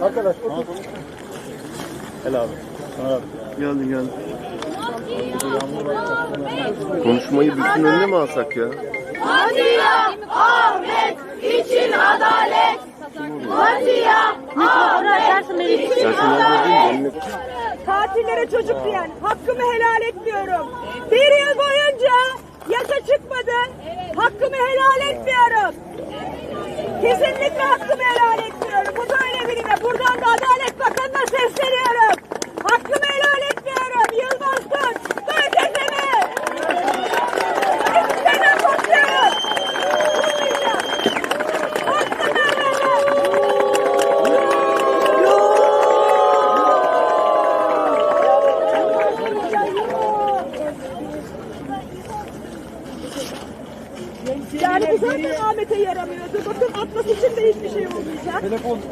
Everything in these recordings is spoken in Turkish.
Arkadaş otur. Gel abi. Sana abi. Geldim geldim. Konuşmayı bütün önüne mi alsak ya? Matiya Ahmet için adalet. Matiya Ahmet için? Önüne... Katillere çocuk diyen hakkımı helal etmiyorum. Bir yıl boyunca yasa çıkmadı. Hakkımı helal etmiyorum. Kesinlikle hakkımı helal etmiyorum. Birine. Buradan da Adalet Yani bu zaten Ahmet'e yaramıyordu. Bakın Atlas için de hiçbir şey olmayacak.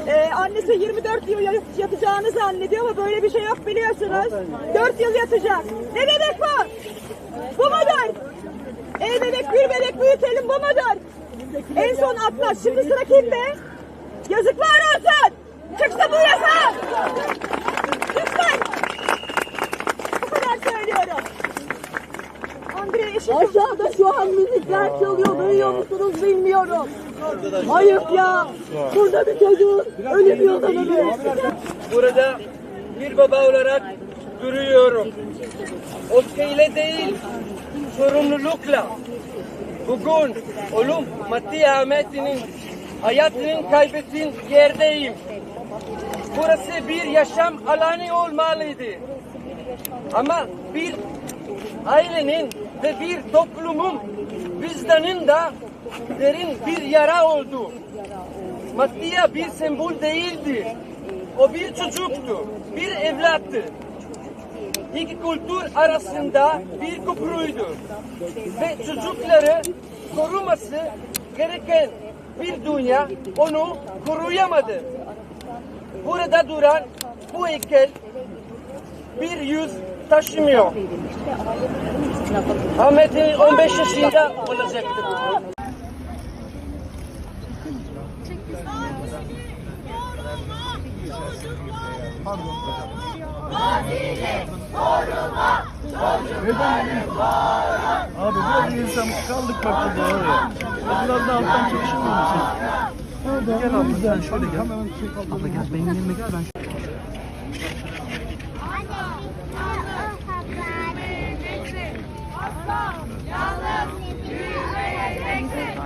Ee, annesi 24 yıl ya- yatacağını zannediyor ama böyle bir şey yok biliyorsunuz. 4 yıl yatacak. Ne demek bu? Bu mudur? Ey bebek bir bebek büyütelim bu mudur? En son Atlas. Şimdi sıra kimde? Yazıklar olsun. Aşağıda şu an müzikler çalıyor. Duyuyor musunuz bilmiyorum. Ayıp ya. Burada bir çocuğun ölüm yolunu Burada bir baba olarak duruyorum. Öfkeyle değil, sorumlulukla. Bugün oğlum Mati Ahmet'in hayatını kaybettiğin yerdeyim. Burası bir yaşam alanı olmalıydı. Ama bir ailenin ve bir toplumun vicdanında derin bir yara oldu. Mattia bir sembol değildi. O bir çocuktu, bir evlattı. İki kültür arasında bir köprüydü. Ve çocukları koruması gereken bir dünya onu koruyamadı. Burada duran bu heykel bir yüz taşımıyor. Ahmet'in 15 yaşında olacaktır. Abi biraz insan kaldık bak burada var ya. Biraz daha alttan çalışmıyor musun? Gel abla sen şöyle gel. Abla gel benim yerime gel ben